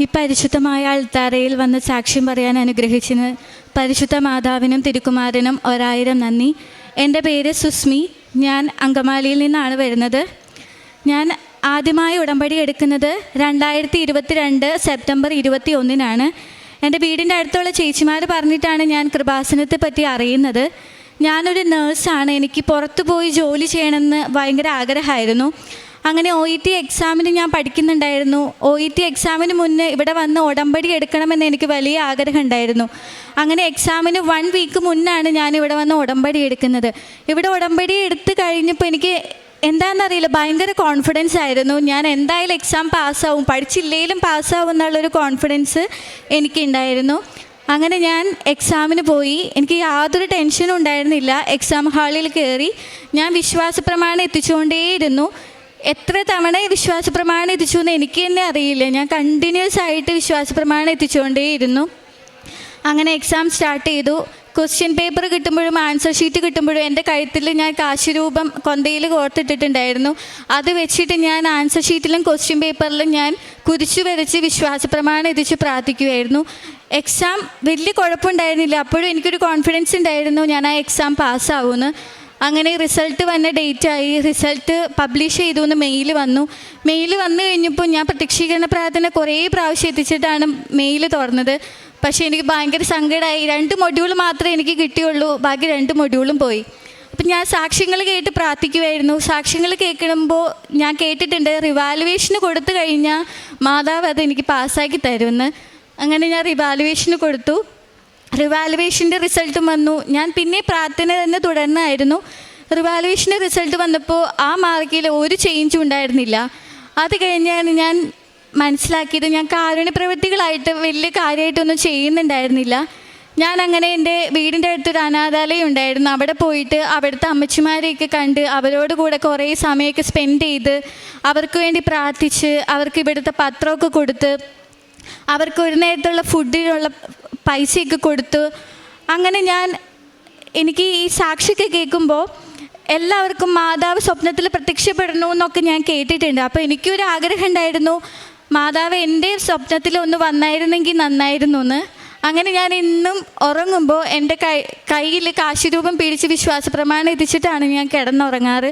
ഈ പരിശുദ്ധമായ അൾത്താരയിൽ വന്ന് സാക്ഷ്യം പറയാൻ അനുഗ്രഹിച്ചിന് പരിശുദ്ധ മാതാവിനും തിരുക്കുമാരനും ഒരായിരം നന്ദി. എന്റെ പേര് സുസ്മി. ഞാൻ അങ്കമാലിയിൽ നിന്നാണ് വരുന്നത്. ഞാൻ ആദ്യമായി ഉടമ്പടി എടുക്കുന്നത് രണ്ടായിരത്തി ഇരുപത്തിരണ്ട് സെപ്റ്റംബർ ഇരുപത്തി ഒന്നിനാണ് എന്റെ വീടിന്റെ അടുത്തുള്ള ചേച്ചിമാർ പറഞ്ഞിട്ടാണ് ഞാൻ കൃപാസനത്തെ പറ്റി അറിയുന്നത്. ഞാനൊരു നേഴ്സാണ്. എനിക്ക് പുറത്തു പോയി ജോലി ചെയ്യണമെന്ന് ഭയങ്കര ആഗ്രഹമായിരുന്നു. അങ്ങനെ ഒ ഇ ടി എക്സാമിന് ഞാൻ പഠിക്കുന്നുണ്ടായിരുന്നു. ഒ ഇ ടി എക്സാമിന് മുന്നേ ഇവിടെ വന്ന് ഉടമ്പടി എടുക്കണമെന്ന് എനിക്ക് വലിയ ആഗ്രഹം ഉണ്ടായിരുന്നു. അങ്ങനെ എക്സാമിന് വൺ വീക്ക് മുന്നാണ് ഞാൻ ഇവിടെ വന്ന് ഉടമ്പടി എടുക്കുന്നത്. ഇവിടെ ഉടമ്പടി എടുത്തു കഴിഞ്ഞപ്പോൾ എനിക്ക് എന്താണെന്നറിയില്ല ഭയങ്കര കോൺഫിഡൻസ് ആയിരുന്നു. ഞാൻ എന്തായാലും എക്സാം പാസ്സാവും പഠിച്ചില്ലെങ്കിലും പാസ്സാവും എന്നുള്ളൊരു കോൺഫിഡൻസ് എനിക്കുണ്ടായിരുന്നു. അങ്ങനെ ഞാൻ എക്സാമിന് പോയി. എനിക്ക് യാതൊരു ടെൻഷനും ഉണ്ടായിരുന്നില്ല. എക്സാം ഹാളിൽ കയറി ഞാൻ വിശ്വാസ പ്രമാണം എത്തിച്ചുകൊണ്ടേയിരുന്നു. എത്ര തവണ വിശ്വാസ പ്രമാണം എത്തിച്ചു എന്ന് എനിക്ക് തന്നെ അറിയില്ല. ഞാൻ കണ്ടിന്യൂസ് ആയിട്ട് വിശ്വാസ പ്രമാണം എത്തിച്ചുകൊണ്ടേയിരുന്നു. അങ്ങനെ എക്സാം സ്റ്റാർട്ട് ചെയ്തു. ക്വസ്റ്റ്യൻ പേപ്പർ കിട്ടുമ്പോഴും ആൻസർ ഷീറ്റ് കിട്ടുമ്പോഴും എന്റെ കഴുത്തിൽ ഞാൻ കാശ് രൂപം കൊന്തയിൽ കോർത്തിട്ടിട്ടുണ്ടായിരുന്നു. അത് വെച്ചിട്ട് ഞാൻ ആൻസർ ഷീറ്റിലും ക്വസ്റ്റ്യൻ പേപ്പറിലും ഞാൻ കുരിച്ചു വരച്ച് വിശ്വാസ പ്രമാണം എത്തിച്ച് പ്രാർത്ഥിക്കുമായിരുന്നു എക്സാം വലിയ കുഴപ്പമുണ്ടായിരുന്നില്ല. അപ്പോഴും എനിക്കൊരു കോൺഫിഡൻസ് ഉണ്ടായിരുന്നു ഞാൻ ആ എക്സാം പാസ്സാവുമെന്ന് അങ്ങനെ റിസൾട്ട് വന്ന ഡേറ്റ് ആയി. റിസൾട്ട് പബ്ലിഷ് ചെയ്തു എന്ന് മെയിൽ വന്നു. മെയിൽ വന്നു കഴിഞ്ഞപ്പോൾ ഞാൻ പ്രത്യക്ഷീകരണ പ്രാർത്ഥന കുറേ പ്രാവശ്യം എത്തിച്ചിട്ടാണ് മെയിൽ തുറന്നത്. പക്ഷേ എനിക്ക് ഭയങ്കര സങ്കടമായി രണ്ട് മൊഡ്യൂൾ മാത്രമേ എനിക്ക് കിട്ടിയുള്ളൂ. ബാക്കി രണ്ട് മൊഡ്യൂളും പോയി. അപ്പം ഞാൻ സാക്ഷ്യങ്ങൾ കേട്ട് പ്രാർത്ഥിക്കുമായിരുന്നു സാക്ഷ്യങ്ങൾ കേൾക്കുമ്പോൾ ഞാൻ കേട്ടിട്ടുണ്ട് റിവാലുവേഷന് കൊടുത്തു കഴിഞ്ഞാൽ മാതാവ് അത് എനിക്ക് പാസ്സാക്കി തരുമെന്ന്. അങ്ങനെ ഞാൻ റിവാലുവേഷന് കൊടുത്തു. റിവാലുവേഷന്റെ റിസൾട്ടും വന്നു. ഞാൻ പിന്നെ പ്രാർത്ഥന തന്നെ തുടർന്നായിരുന്നു. റിവാലുവേഷന്റെ റിസൾട്ട് വന്നപ്പോൾ ആ മാർക്കിൽ ഒരു ചേഞ്ചും ഉണ്ടായിരുന്നില്ല. അത് കഴിഞ്ഞാണ് ഞാൻ മനസ്സിലാക്കിയത്. ഞാൻ കാരുണ്യ പ്രവൃത്തികളായിട്ട് വലിയ കാര്യമായിട്ടൊന്നും ചെയ്യുന്നുണ്ടായിരുന്നില്ല. ഞാൻ അങ്ങനെ എന്റെ വീടിന്റെ അടുത്തൊരു അനാഥാലയം ഉണ്ടായിരുന്നു. അവിടെ പോയിട്ട് അവിടുത്തെ അമ്മച്ചിമാരെയൊക്കെ കണ്ട് അവരോട് കൂടെ കുറേ സമയമൊക്കെ സ്പെൻഡ് ചെയ്ത് അവർക്ക് വേണ്ടി പ്രാർത്ഥിച്ച് അവർക്ക് ഇവിടുത്തെ പത്രമൊക്കെ കൊടുത്ത് അവർക്ക് ഒരു നേരത്തുള്ള ഫുഡിനുള്ള പൈസയൊക്കെ കൊടുത്തു അങ്ങനെ ഞാൻ എനിക്ക് ഈ സാക്ഷിയൊക്കെ കേൾക്കുമ്പോൾ എല്ലാവർക്കും മാതാവ് സ്വപ്നത്തിൽ പ്രത്യക്ഷപ്പെടണു എന്നൊക്കെ ഞാൻ കേട്ടിട്ടുണ്ട്. അപ്പോൾ എനിക്കൊരു ആഗ്രഹം ഉണ്ടായിരുന്നു മാതാവ് എന്റെ സ്വപ്നത്തിൽ ഒന്ന് വന്നായിരുന്നെങ്കിൽ നന്നായിരുന്നു എന്ന്. അങ്ങനെ ഞാൻ ഇന്നും ഉറങ്ങുമ്പോൾ എന്റെ കൈ കയ്യിൽ കാശിരൂപം പിടിച്ച് വിശ്വാസപ്രമാണം പ്രമാണം എത്തിച്ചിട്ടാണ് ഞാൻ കിടന്നുറങ്ങാറ്.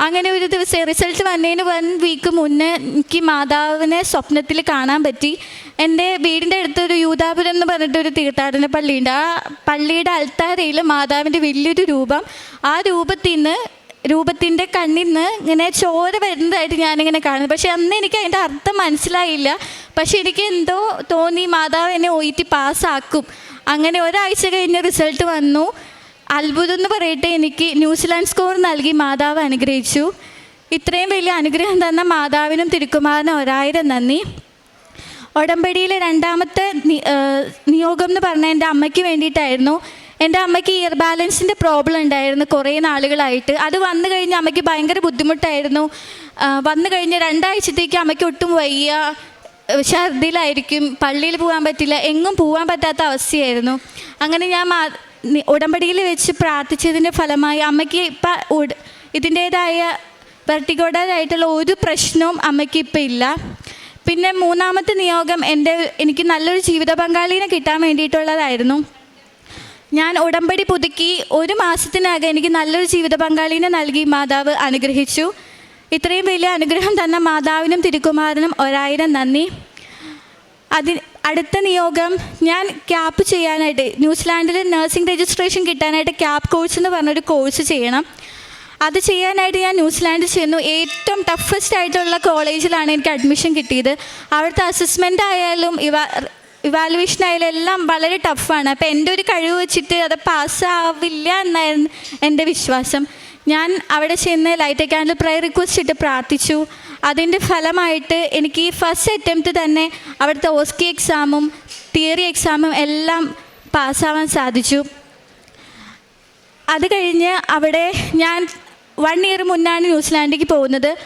അങ്ങനെ ഒരു ദിവസം റിസൾട്ട് വന്നതിന് വൺ വീക്ക് മുന്നേ എനിക്ക് മാതാവിനെ സ്വപ്നത്തിൽ കാണാൻ പറ്റി. എന്റെ വീടിന്റെ അടുത്തൊരു യൂതാപുരം എന്ന് പറഞ്ഞിട്ടൊരു തീർത്ഥാടന പള്ളിയുണ്ട്. ആ പള്ളിയുടെ അൽത്താരയിൽ മാതാവിന്റെ വലിയൊരു രൂപം. ആ രൂപത്തിൽ നിന്ന് രൂപത്തിന്റെ കണ്ണിൽ നിന്ന് ഇങ്ങനെ ചോര വരുന്നതായിട്ട് ഞാനിങ്ങനെ കാണുന്നു. പക്ഷേ അന്ന് എനിക്ക് അതിന്റെ അർത്ഥം മനസ്സിലായില്ല. പക്ഷെ എനിക്ക് എന്തോ തോന്നി മാതാവ് എന്നെ ഒയിറ്റി പാസ്സാക്കും. അങ്ങനെ ഒരാഴ്ച കഴിഞ്ഞ് റിസൾട്ട് വന്നു. അത്ഭുതം എന്ന് പറയട്ടെ എനിക്ക് ന്യൂസിലാൻഡ് സ്കോർ നൽകി മാതാവ് അനുഗ്രഹിച്ചു. ഇത്രയും വലിയ അനുഗ്രഹം തന്ന മാതാവിനും തിരുക്കുമാറിനും ഒരായിരം നന്ദി. ഉടമ്പടിയിലെ രണ്ടാമത്തെ നിയോഗം എന്ന് പറഞ്ഞാൽ എന്റെ അമ്മയ്ക്ക് വേണ്ടിയിട്ടായിരുന്നു. എന്റെ അമ്മയ്ക്ക് ഇയർ ബാലൻസിന്റെ പ്രോബ്ലം ഉണ്ടായിരുന്നു കുറേ നാളുകളായിട്ട്. അത് വന്നു കഴിഞ്ഞ് അമ്മയ്ക്ക് ഭയങ്കര ബുദ്ധിമുട്ടായിരുന്നു. വന്നു കഴിഞ്ഞ് രണ്ടാഴ്ചത്തേക്ക് അമ്മയ്ക്ക് ഒട്ടും വയ്യ. ഛർദിലായിരിക്കും പള്ളിയിൽ പോകാൻ പറ്റില്ല എങ്ങും പോകാൻ പറ്റാത്ത അവസ്ഥയായിരുന്നു. അങ്ങനെ ഞാൻ ഉടമ്പടിയിൽ വെച്ച് പ്രാർത്ഥിച്ചതിന്റെ ഫലമായി അമ്മയ്ക്ക് ഇപ്പം ഇതിന്റേതായ വെർട്ടിഗോഡായിട്ടുള്ള ഒരു പ്രശ്നവും അമ്മയ്ക്ക് ഇപ്പം ഇല്ല. പിന്നെ മൂന്നാമത്തെ നിയോഗം എന്റെ എനിക്ക് നല്ലൊരു ജീവിത പങ്കാളിനെ കിട്ടാൻ വേണ്ടിയിട്ടുള്ളതായിരുന്നു. ഞാൻ ഉടമ്പടി പുതുക്കി ഒരു മാസത്തിനകം എനിക്ക് നല്ലൊരു ജീവിത പങ്കാളിനെ നൽകി മാതാവ് അനുഗ്രഹിച്ചു. ഇത്രയും വലിയ അനുഗ്രഹം തന്ന മാതാവിനും തിരുക്കുമാരനും ഒരായിരം നന്ദി. അതി അടുത്ത നിയോഗം ഞാൻ ക്യാപ്പ് ചെയ്യാനായിട്ട് ന്യൂസിലാൻഡിൽ നഴ്സിംഗ് രജിസ്ട്രേഷൻ കിട്ടാനായിട്ട് ക്യാപ് കോഴ്സ് എന്ന് പറഞ്ഞൊരു കോഴ്സ് ചെയ്യണം. അത് ചെയ്യാനായിട്ട് ഞാൻ ന്യൂസിലാൻഡിൽ ചെയ്യുന്നു ഏറ്റവും ടഫസ്റ്റ് ആയിട്ടുള്ള കോളേജിലാണ് എനിക്ക് അഡ്മിഷൻ കിട്ടിയത്. അവിടുത്തെ അസസ്മെന്റ് ആയാലും ഇവ ഇവാലുവേഷൻ ആയാലും എല്ലാം വളരെ ടഫാണ് അപ്പോൾ എന്റെ ഒരു കഴിവ് വെച്ചിട്ട് അത് പാസ്സാവില്ല എന്നായിരുന്നു എന്റെ വിശ്വാസം. ഞാൻ അവിടെ ചെയ്യുന്ന ലൈറ്റ് ക്യാൻഡിൽ പ്രയർ റിക്വസ്റ്റ് ഇട്ട് പ്രാർത്ഥിച്ചു. അതിന്റെ ഫലമായിട്ട് എനിക്ക് ഈ ഫസ്റ്റ് അറ്റംപ്റ്റ് തന്നെ അവിടുത്തെ ഓസ്കി എക്സാമും തിയറി എക്സാമും എല്ലാം പാസ്സാവാൻ സാധിച്ചു. അത് കഴിഞ്ഞ് അവിടെ ഞാൻ വൺ ഇയർ മുന്നാണ് ന്യൂസിലാൻഡിലേക്ക് പോകുന്നത്.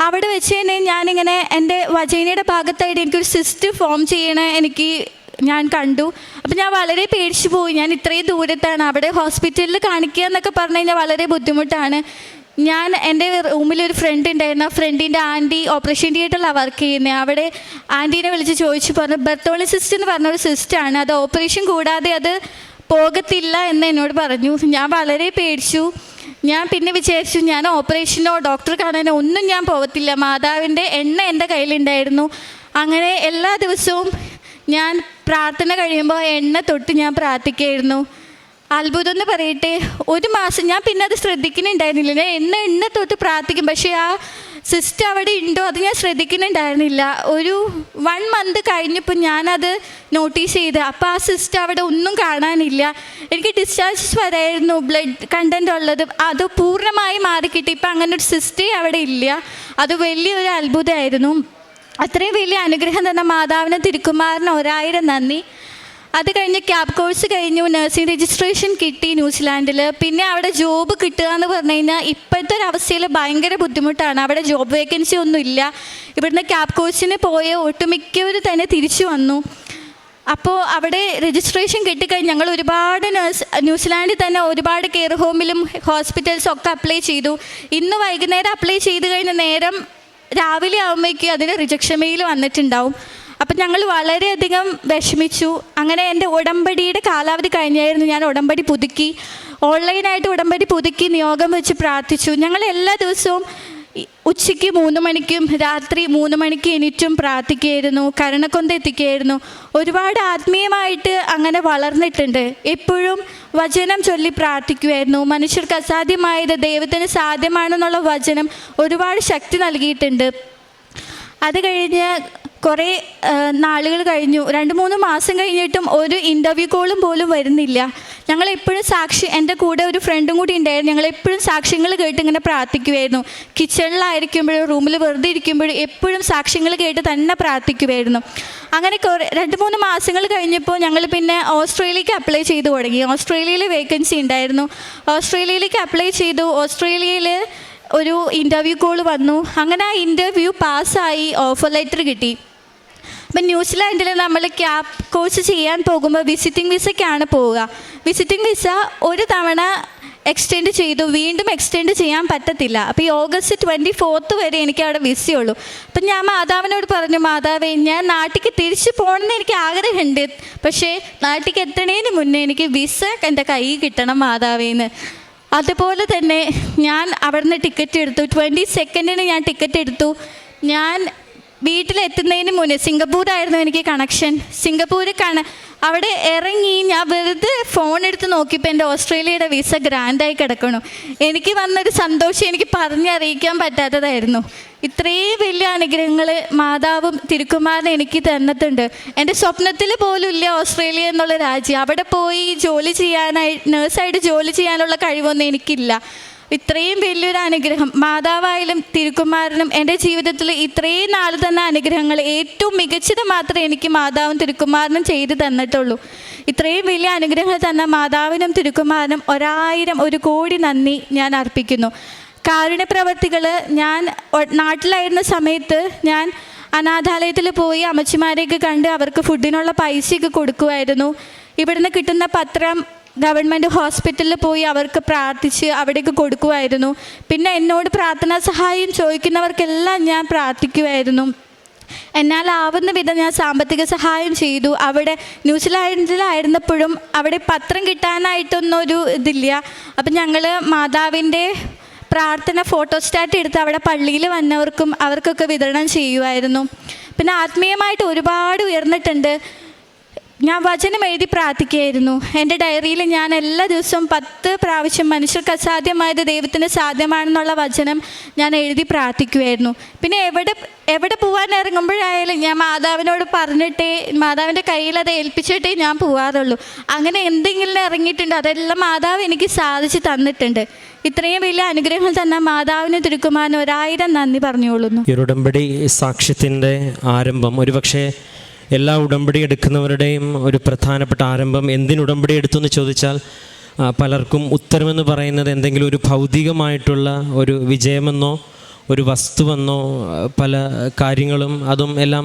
അവിടെ വെച്ച് തന്നെ ഞാനിങ്ങനെ എന്റെ വജൈനയുടെ ഭാഗത്തായിട്ട് എനിക്കൊരു സിസ്റ്റ് ഫോം ചെയ്യണ എനിക്ക് ഞാൻ കണ്ടു. അപ്പം ഞാൻ വളരെ പേടിച്ചു പോയി. ഞാൻ ഇത്രയും ദൂരത്താണ് അവിടെ ഹോസ്പിറ്റലിൽ കാണിക്കുക എന്നൊക്കെ പറഞ്ഞു കഴിഞ്ഞാൽ വളരെ ബുദ്ധിമുട്ടാണ്. ഞാൻ എന്റെ റൂമിൽ ഒരു ഫ്രണ്ട് ഉണ്ടായിരുന്നു. ആ ഫ്രണ്ടിന്റെ ആന്റി ഓപ്പറേഷൻ തിയേറ്ററിലാണ് വർക്ക് ചെയ്യുന്നത് അവിടെ ആന്റീനെ വിളിച്ച് ചോദിച്ചു പറഞ്ഞു ബർത്തോളി സിസ്റ്റ് എന്ന് പറഞ്ഞ ഒരു സിസ്റ്റാണ് അത് ഓപ്പറേഷൻ കൂടാതെ അത് പോകത്തില്ല എന്ന് എന്നോട് പറഞ്ഞു. ഞാൻ വളരെ പേടിച്ചു. ഞാൻ പിന്നെ വിചാരിച്ചു ഞാൻ ഓപ്പറേഷനോ ഡോക്ടർ കാണാനോ ഒന്നും ഞാൻ പോകത്തില്ല. മാതാവിന്റെ എണ്ണ എന്റെ കയ്യിലുണ്ടായിരുന്നു. അങ്ങനെ എല്ലാ ദിവസവും ഞാൻ പ്രാർത്ഥന കഴിയുമ്പോൾ എണ്ണ തൊട്ട് ഞാൻ പ്രാർത്ഥിക്കായിരുന്നു. അത്ഭുതം എന്ന് പറയട്ടെ. ഒരു മാസം ഞാൻ പിന്നെ അത് ശ്രദ്ധിക്കുന്നുണ്ടായിരുന്നില്ല. ഞാൻ എണ്ണ എണ്ണ തൊട്ട് പ്രാർത്ഥിക്കും. പക്ഷേ ആ സിസ്റ്റർ അവിടെ ഉണ്ടോ അത് ഞാൻ ശ്രദ്ധിക്കുന്നുണ്ടായിരുന്നില്ല. ഒരു വൺ മന്ത് കഴിഞ്ഞപ്പോൾ ഞാനത് നോട്ടീസ് ചെയ്ത്. അപ്പോൾ ആ സിസ്റ്റർ അവിടെ ഒന്നും കാണാനില്ല. എനിക്ക് ഡിസ്ചാർജസ് വരായിരുന്നു. ബ്ലഡ് കണ്ടന്റ് ഉള്ളത് അത് പൂർണമായി മാറിക്കിട്ടി. ഇപ്പം അങ്ങനെ ഒരു സിസ്റ്റേ അവിടെ ഇല്ല. അത് വലിയൊരു അത്ഭുതമായിരുന്നു. അത്രയും വലിയ അനുഗ്രഹം തന്ന മാതാവിന് തിരുക്കുമാറിന് ഒരായിരം നന്ദി. അത് കഴിഞ്ഞ് ക്യാബ് കോഴ്സ് കഴിഞ്ഞു നഴ്സിംഗ് രജിസ്ട്രേഷൻ കിട്ടി ന്യൂസിലാൻഡിൽ. പിന്നെ അവിടെ ജോബ് കിട്ടുക എന്ന് പറഞ്ഞു കഴിഞ്ഞാൽ ഇപ്പോഴത്തെ ഒരു അവസ്ഥയിൽ ഭയങ്കര ബുദ്ധിമുട്ടാണ്. അവിടെ ജോബ് വേക്കൻസി ഒന്നും ഇല്ല. ഇവിടുന്ന് ക്യാബ് കോഴ്സിന് പോയ ഒട്ടുമിക്കവർ തന്നെ തിരിച്ചു വന്നു. അപ്പോൾ അവിടെ രജിസ്ട്രേഷൻ കിട്ടിക്കഴിഞ്ഞ് ഞങ്ങൾ ഒരുപാട് നഴ്സ് ന്യൂസിലാൻഡിൽ തന്നെ ഒരുപാട് കെയർ ഹോമിലും ഹോസ്പിറ്റൽസും ഒക്കെ അപ്ലൈ ചെയ്തു. ഇന്ന് വൈകുന്നേരം അപ്ലൈ ചെയ്ത് കഴിഞ്ഞ നേരം രാവിലെ ആകുമ്പോഴേക്കും അതിന് റിജക്ഷൻ മെയിൽ വന്നിട്ടുണ്ടാവും. അപ്പം ഞങ്ങൾ വളരെയധികം വിഷമിച്ചു. അങ്ങനെ എന്റെ ഉടമ്പടിയുടെ കാലാവധി കഴിഞ്ഞായിരുന്നു. ഞാൻ ഉടമ്പടി പുതുക്കി. ഓൺലൈനായിട്ട് ഉടമ്പടി പുതുക്കി നിയോഗം വെച്ച് പ്രാർത്ഥിച്ചു. ഞങ്ങൾ എല്ലാ ദിവസവും ഉച്ചയ്ക്ക് മൂന്ന് മണിക്കും രാത്രി മൂന്ന് മണിക്ക് എണീറ്റും പ്രാർത്ഥിക്കുകയായിരുന്നു. കരണക്കൊന്ത എത്തിക്കുകയായിരുന്നു. ഒരുപാട് ആത്മീയമായിട്ട് അങ്ങനെ വളർന്നിട്ടുണ്ട്. എപ്പോഴും വചനം ചൊല്ലി പ്രാർത്ഥിക്കുമായിരുന്നു മനുഷ്യർക്ക് അസാധ്യമായത് ദൈവത്തിന് സാധ്യമാണെന്നുള്ള വചനം ഒരുപാട് ശക്തി നൽകിയിട്ടുണ്ട്. അത് കഴിഞ്ഞ് കുറേ നാളുകൾ കഴിഞ്ഞു. രണ്ട് മൂന്ന് മാസം കഴിഞ്ഞിട്ടും ഒരു ഇന്റർവ്യൂ കോളും പോലും വരുന്നില്ല. ഞങ്ങൾ എപ്പോഴും സാക്ഷി എന്റെ കൂടെ ഒരു ഫ്രണ്ടും കൂടി ഉണ്ടായിരുന്നു. ഞങ്ങൾ എപ്പോഴും സാക്ഷ്യങ്ങൾ കേട്ട് ഇങ്ങനെ പ്രാർത്ഥിക്കുമായിരുന്നു കിച്ചണിലായിരിക്കുമ്പോഴും റൂമിൽ വെറുതെ ഇരിക്കുമ്പോഴും എപ്പോഴും സാക്ഷ്യങ്ങൾ കേട്ട് തന്നെ പ്രാർത്ഥിക്കുമായിരുന്നു അങ്ങനെ കുറേ രണ്ട് മൂന്ന് മാസങ്ങൾ കഴിഞ്ഞപ്പോൾ ഞങ്ങൾ പിന്നെ ഓസ്ട്രേലിയക്ക് അപ്ലൈ ചെയ്തു തുടങ്ങി. ഓസ്ട്രേലിയയിൽ വേക്കൻസി ഉണ്ടായിരുന്നു. ഓസ്ട്രേലിയയിലേക്ക് അപ്ലൈ ചെയ്തു. ഓസ്ട്രേലിയയിൽ ഒരു ഇന്റർവ്യൂ കോൾ വന്നു. അങ്ങനെ ആ ഇന്റർവ്യൂ പാസ്സായി ഓഫർ ലെറ്റർ കിട്ടി. അപ്പം ന്യൂസിലാൻഡിൽ നമ്മൾ ക്യാബ് കോഴ്സ് ചെയ്യാൻ പോകുമ്പോൾ വിസിറ്റിംഗ് വിസയ്ക്കാണ് പോവുക. വിസിറ്റിംഗ് വിസ ഒരു തവണ എക്സ്റ്റെൻഡ് ചെയ്തു. വീണ്ടും എക്സ്റ്റെൻഡ് ചെയ്യാൻ പറ്റത്തില്ല. അപ്പോൾ ഈ ഓഗസ്റ്റ് ട്വന്റി ഫോർത്ത് വരെ എനിക്ക് അവിടെ വിസയുള്ളൂ. അപ്പം ഞാൻ മാതാവിനോട് പറഞ്ഞു മാതാവേ ഞാൻ നാട്ടിലേക്ക് തിരിച്ചു പോകണമെന്ന് എനിക്ക് ആഗ്രഹമുണ്ട്. പക്ഷേ നാട്ടിലേക്ക് എത്തണേന് മുന്നേ എനിക്ക് വിസ എന്റെ കയ്യിൽ കിട്ടണം മാതാവേന്ന്. അതുപോലെ തന്നെ ഞാൻ അവിടുന്ന് ടിക്കറ്റ് എടുത്തു. ട്വന്റി സെക്കൻഡിന് ഞാൻ ടിക്കറ്റ് എടുത്തു. ഞാൻ വീട്ടിലെത്തുന്നതിന് മുന്നേ സിംഗപ്പൂരായിരുന്നു എനിക്ക് കണക്ഷൻ സിംഗപ്പൂർ കണ അവിടെ ഇറങ്ങി ഞാൻ വെറുതെ ഫോൺ എടുത്ത് നോക്കിയപ്പോൾ എന്റെ ഓസ്ട്രേലിയയുടെ വിസ ഗ്രാൻഡായി കിടക്കണു. എനിക്ക് വന്നൊരു സന്തോഷം എനിക്ക് പറഞ്ഞറിയിക്കാൻ പറ്റാത്തതായിരുന്നു. ഇത്രയും വലിയ അനുഗ്രഹങ്ങൾ മാതാവും തിരുക്കുമാരനും എനിക്ക് തന്നിട്ടുണ്ട്. എന്റെ സ്വപ്നത്തിൽ പോലും ഇല്ല ഓസ്ട്രേലിയ എന്നുള്ള രാജ്യം. അവിടെ പോയി ജോലി ചെയ്യാനായി നേഴ്സായിട്ട് ജോലി ചെയ്യാനുള്ള കഴിവൊന്നും എനിക്കില്ല. ഇത്രയും വലിയൊരു അനുഗ്രഹം മാതാവായാലും തിരുക്കുമാരനും എന്റെ ജീവിതത്തിൽ ഇത്രയും നാൾ തന്ന അനുഗ്രഹങ്ങൾ ഏറ്റവും മികച്ചത് മാത്രമേ എനിക്ക് മാതാവും തിരുക്കുമാരനും ചെയ്തു തന്നിട്ടുള്ളൂ. ഇത്രയും വലിയ അനുഗ്രഹങ്ങൾ തന്ന മാതാവിനും തിരുക്കുമാരനും ഒരായിരം ഒരു കോടി നന്ദി ഞാൻ അർപ്പിക്കുന്നു. കാരുണ്യപ്രവർത്തികൾ ഞാൻ നാട്ടിലായിരുന്ന സമയത്ത് ഞാൻ അനാഥാലയത്തിൽ പോയി അമ്മച്ചിമാരെയൊക്കെ കണ്ട് അവർക്ക് ഫുഡിനുള്ള പൈസയൊക്കെ കൊടുക്കുമായിരുന്നു ഇവിടുന്ന് കിട്ടുന്ന പത്രം ഗവൺമെന്റ് ഹോസ്പിറ്റലിൽ പോയി അവർക്ക് പ്രാർത്ഥിച്ച് അവിടേക്ക് കൊടുക്കുമായിരുന്നു പിന്നെ എന്നോട് പ്രാർത്ഥനാ സഹായം ചോദിക്കുന്നവർക്കെല്ലാം ഞാൻ പ്രാർത്ഥിക്കുമായിരുന്നു എന്നാൽ ആവുന്ന വിധം ഞാൻ സാമ്പത്തിക സഹായം ചെയ്തു. അവിടെ ന്യൂസിലാൻഡിലായിരുന്നപ്പോഴും അവിടെ പത്രം കിട്ടാനായിട്ടൊന്നും ഒരു ഇതില്ല. അപ്പം ഞങ്ങൾ മാതാവിന്റെ പ്രാർത്ഥന ഫോട്ടോസ്റ്റാറ്റ് എടുത്ത് അവിടെ പള്ളിയിൽ വന്നവർക്കും അവർക്കൊക്കെ വിതരണം ചെയ്യുമായിരുന്നു പിന്നെ ആത്മീയമായിട്ട് ഒരുപാട് ഉയർന്നിട്ടുണ്ട്. ഞാൻ വചനം എഴുതി പ്രാർത്ഥിക്കുകയായിരുന്നു. എന്റെ ഡയറിയിൽ ഞാൻ എല്ലാ ദിവസവും പത്ത് പ്രാവശ്യം മനുഷ്യർക്ക് അസാധ്യമായത് ദൈവത്തിന് സാധ്യമാണെന്നുള്ള വചനം ഞാൻ എഴുതി പ്രാർത്ഥിക്കുമായിരുന്നു പിന്നെ എവിടെ എവിടെ പോകാൻ ഇറങ്ങുമ്പോഴായാലും ഞാൻ മാതാവിനോട് പറഞ്ഞിട്ടേ മാതാവിന്റെ കയ്യിൽ അത് ഏൽപ്പിച്ചിട്ടേ ഞാൻ പോകാറുള്ളൂ അങ്ങനെ എന്തെങ്കിലും ഇറങ്ങിയിട്ടുണ്ട് അതെല്ലാം മാതാവ് എനിക്ക് സാധിച്ചു തന്നിട്ടുണ്ട്. ഇത്രയും വലിയ അനുഗ്രഹങ്ങൾ തന്ന മാതാവിന് തിരുക്കുമാൻ ഒരായിരം നന്ദി പറഞ്ഞുകൊള്ളുന്നു. ഉടമ്പടി സാക്ഷ്യത്തിന്റെ ആരംഭം ഒരുപക്ഷെ എല്ലാ ഉടമ്പടി എടുക്കുന്നവരുടെയും ഒരു പ്രധാനപ്പെട്ട ആരംഭം എന്തിന് ഉടമ്പടി എടുത്തു എന്ന് ചോദിച്ചാൽ പലർക്കും ഉത്തരമെന്ന് പറയുന്നത് എന്തെങ്കിലും ഒരു ഭൗതികമായിട്ടുള്ള ഒരു വിജയമെന്നോ ഒരു വസ്തുവെന്നോ പല കാര്യങ്ങളും അതും എല്ലാം.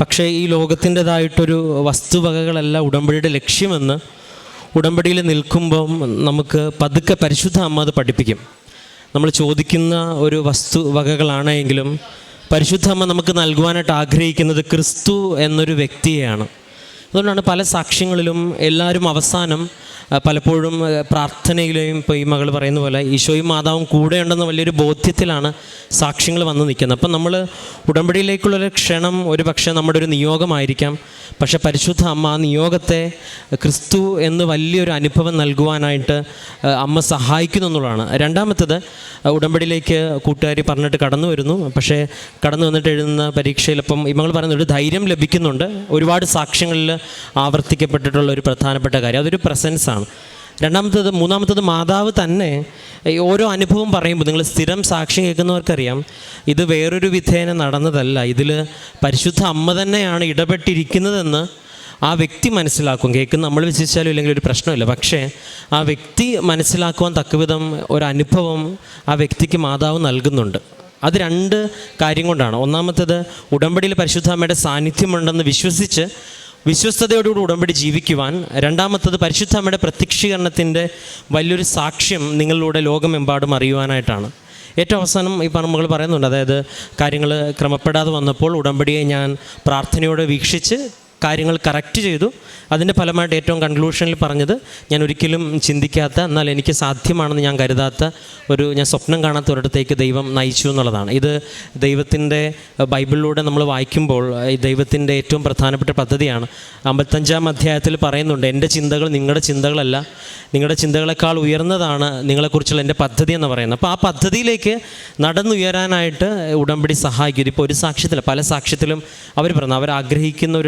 പക്ഷേ ഈ ലോകത്തിന്റെതായിട്ടൊരു വസ്തുവകകളല്ല ഉടമ്പടിയുടെ ലക്ഷ്യമെന്ന് ഉടമ്പടിയിൽ നിൽക്കുമ്പം നമുക്ക് പതുക്കെ പരിശുദ്ധ അമ്മ അത് പഠിപ്പിക്കും. നമ്മൾ ചോദിക്കുന്ന ഒരു വസ്തുവകകളാണെങ്കിലും പരിശുദ്ധ അമ്മ നമുക്ക് നൽകുവാനായിട്ട് ആഗ്രഹിക്കുന്നത് ക്രിസ്തു എന്നൊരു വ്യക്തിയെയാണ്. അതുകൊണ്ടാണ് പല സാക്ഷ്യങ്ങളിലും എല്ലാവരും അവസാനം പലപ്പോഴും പ്രാർത്ഥനയിലെയും ഇപ്പോൾ ഈ മകൾ പറയുന്ന പോലെ ഈശോയും മാതാവും കൂടെയുണ്ടെന്ന വലിയൊരു ബോധ്യത്തിലാണ് സാക്ഷ്യങ്ങൾ വന്ന് നിൽക്കുന്നത്. അപ്പം നമ്മൾ ഉടമ്പടിയിലേക്കുള്ളൊരു ക്ഷണം ഒരു പക്ഷേ നമ്മുടെ ഒരു നിയോഗമായിരിക്കാം. പക്ഷെ പരിശുദ്ധ അമ്മ ആ നിയോഗത്തെ ക്രിസ്തു എന്ന് വലിയൊരു അനുഭവം നൽകുവാനായിട്ട് അമ്മ സഹായിക്കുന്നു എന്നുള്ളതാണ്. രണ്ടാമത്തത് ഉടമ്പടിയിലേക്ക് കൂട്ടുകാരി പറഞ്ഞിട്ട് കടന്നു വരുന്നു. പക്ഷേ കടന്നു വന്നിട്ട് എഴുതുന്ന പരീക്ഷയിൽ ഇമകൾ പറയുന്നത് ഒരു ധൈര്യം ലഭിക്കുന്നുണ്ട്. ഒരുപാട് സാക്ഷ്യങ്ങളിൽ ആവർത്തിക്കപ്പെട്ടിട്ടുള്ള ഒരു പ്രധാനപ്പെട്ട കാര്യം. അതൊരു പ്രസൻസ് ആണ് രണ്ടാമത്തത് മൂന്നാമത്തത് മാതാവ് തന്നെ ഓരോ അനുഭവം പറയുമ്പോൾ നിങ്ങൾ സ്ഥിരം സാക്ഷ്യം കേൾക്കുന്നവർക്കറിയാം ഇത് വേറൊരു വിധേന നടന്നതല്ല. ഇതിൽ പരിശുദ്ധ അമ്മ തന്നെയാണ് ഇടപെട്ടിരിക്കുന്നതെന്ന് ആ വ്യക്തി മനസ്സിലാക്കും. കേൾക്കുന്ന നമ്മൾ വിശ്വസിച്ചാലും ഇല്ലെങ്കിൽ ഒരു പ്രശ്നമില്ല. പക്ഷേ ആ വ്യക്തി മനസ്സിലാക്കുവാൻ തക്കവിധം ഒരു അനുഭവം ആ വ്യക്തിക്ക് മാതാവ് നൽകുന്നുണ്ട്. അത് രണ്ട് കാര്യം കൊണ്ടാണ്. ഒന്നാമത്തേത് ഉടമ്പടിയിൽ പരിശുദ്ധ അമ്മയുടെ സാന്നിധ്യമുണ്ടെന്ന് വിശ്വസിച്ച് വിശ്വസ്തയോടുകൂടി ഉടമ്പടി ജീവിക്കുവാൻ രണ്ടാമത്തത് പരിശുദ്ധ അമ്മയുടെ പ്രത്യക്ഷീകരണത്തിന്റെ വലിയൊരു സാക്ഷ്യം നിങ്ങളിലൂടെ ലോകമെമ്പാടും അറിയുവാനായിട്ടാണ്. ഏറ്റവും അവസാനം ഈ നമ്മൾ പറയുന്നുണ്ട്. അതായത് കാര്യങ്ങൾ ക്രമപ്പെടാതെ വന്നപ്പോൾ ഉടമ്പടിയെ ഞാൻ പ്രാർത്ഥനയോടെ വീക്ഷിച്ച് കാര്യങ്ങൾ കറക്റ്റ് ചെയ്തു. അതിന്റെ ഫലമായിട്ട് ഏറ്റവും കൺക്ലൂഷനിൽ പറഞ്ഞത് ഞാൻ ഒരിക്കലും ചിന്തിക്കാത്ത എന്നാൽ എനിക്ക് സാധ്യമാണെന്ന് ഞാൻ കരുതാത്ത ഒരു ഞാൻ സ്വപ്നം കാണാത്ത ഒരിടത്തേക്ക് ദൈവം നയിച്ചു എന്നുള്ളതാണ്. ഇത് ദൈവത്തിന്റെ ബൈബിളിലൂടെ നമ്മൾ വായിക്കുമ്പോൾ ദൈവത്തിന്റെ ഏറ്റവും പ്രധാനപ്പെട്ട പദ്ധതിയാണ്. അമ്പത്തഞ്ചാം അധ്യായത്തിൽ പറയുന്നുണ്ട് എന്റെ ചിന്തകൾ നിങ്ങളുടെ ചിന്തകളല്ല നിങ്ങളുടെ ചിന്തകളെക്കാൾ ഉയർന്നതാണ് നിങ്ങളെക്കുറിച്ചുള്ള എന്റെ പദ്ധതി എന്ന് പറയുന്നത്. അപ്പോൾ ആ പദ്ധതിയിലേക്ക് നടന്നുയരാനായിട്ട് ഉടമ്പടി സഹായിക്കും. ഇതിപ്പോൾ ഒരു സാക്ഷ്യത്തില്ല പല സാക്ഷ്യത്തിലും അവർ പറഞ്ഞു അവർ ആഗ്രഹിക്കുന്ന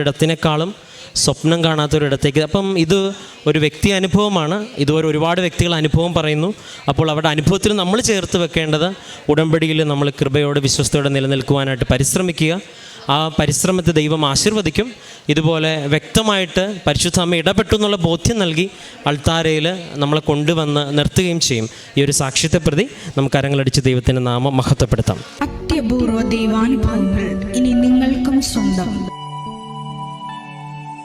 ഒരിടത്തിനേക്കാളും സ്വപ്നം കാണാത്തൊരിടത്തേക്ക്. അപ്പം ഇത് ഒരു വ്യക്തി അനുഭവമാണ്. ഇതുവരെ ഒരുപാട് വ്യക്തികൾ അനുഭവം പറയുന്നു. അപ്പോൾ അവരുടെ അനുഭവത്തിൽ നമ്മൾ ചേർത്ത് വെക്കേണ്ടത് ഉടമ്പടിയിൽ നമ്മൾ കൃപയോടെ വിശ്വസ്തയോടെ നിലനിൽക്കുവാനായിട്ട് പരിശ്രമിക്കുക. ആ പരിശ്രമത്തെ ദൈവം ആശീർവദിക്കും. ഇതുപോലെ വ്യക്തമായിട്ട് പരിശുദ്ധ അമ്മ ഇടപെട്ടു എന്നുള്ള ബോധ്യം നൽകി അൾത്താരയിൽ നമ്മളെ കൊണ്ടുവന്ന് നിർത്തുകയും ചെയ്യും. ഈ ഒരു സാക്ഷ്യത്തെ പ്രതി നമുക്ക് അരങ്ങളടിച്ച് ദൈവത്തിന്റെ നാമം മഹത്വപ്പെടുത്താം. അത്യപൂർവ ദൈവാനുഭവങ്ങൾ ഇനി നിങ്ങൾക്കും സ്വന്തം.